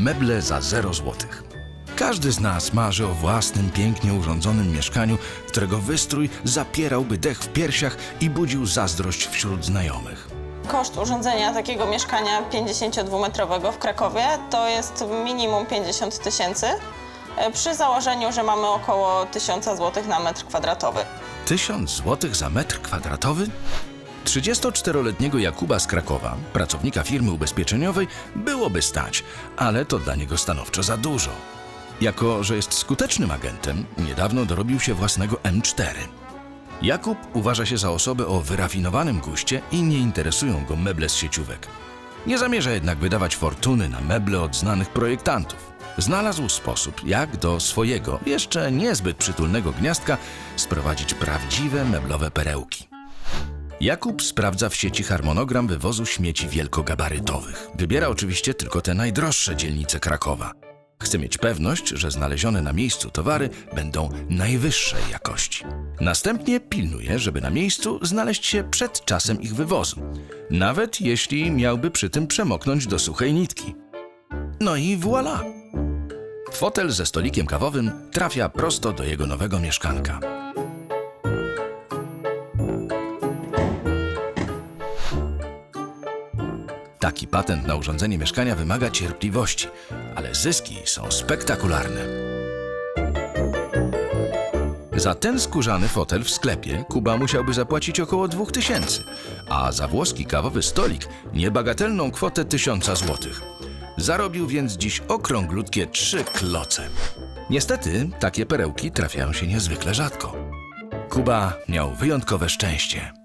meble za 0 złotych. Każdy z nas marzy o własnym, pięknie urządzonym mieszkaniu, którego wystrój zapierałby dech w piersiach i budził zazdrość wśród znajomych. Koszt urządzenia takiego mieszkania 52-metrowego w Krakowie to jest minimum 50 tysięcy, e, przy założeniu, że mamy około 1000 zł na metr kwadratowy. 1000 złotych za metr kwadratowy? 34-letniego Jakuba z Krakowa, pracownika firmy ubezpieczeniowej, byłoby stać, ale to dla niego stanowczo za dużo. Jako, że jest skutecznym agentem, niedawno dorobił się własnego M4. Jakub uważa się za osobę o wyrafinowanym guście i nie interesują go meble z sieciówek. Nie zamierza jednak wydawać fortuny na meble od znanych projektantów. Znalazł sposób, jak do swojego, jeszcze niezbyt przytulnego gniazdka sprowadzić prawdziwe meblowe perełki. Jakub sprawdza w sieci harmonogram wywozu śmieci wielkogabarytowych. Wybiera oczywiście tylko te najdroższe dzielnice Krakowa. Chce mieć pewność, że znalezione na miejscu towary będą najwyższej jakości. Następnie pilnuje, żeby na miejscu znaleźć się przed czasem ich wywozu, nawet jeśli miałby przy tym przemoknąć do suchej nitki. No i voilà! Fotel ze stolikiem kawowym trafia prosto do jego nowego mieszkanka. Taki patent na urządzenie mieszkania wymaga cierpliwości, ale zyski są spektakularne. Za ten skórzany fotel w sklepie Kuba musiałby zapłacić około 2000, a za włoski kawowy stolik niebagatelną kwotę 1000 złotych. Zarobił więc dziś okrąglutkie trzy kloce. Niestety, takie perełki trafiają się niezwykle rzadko. Kuba miał wyjątkowe szczęście.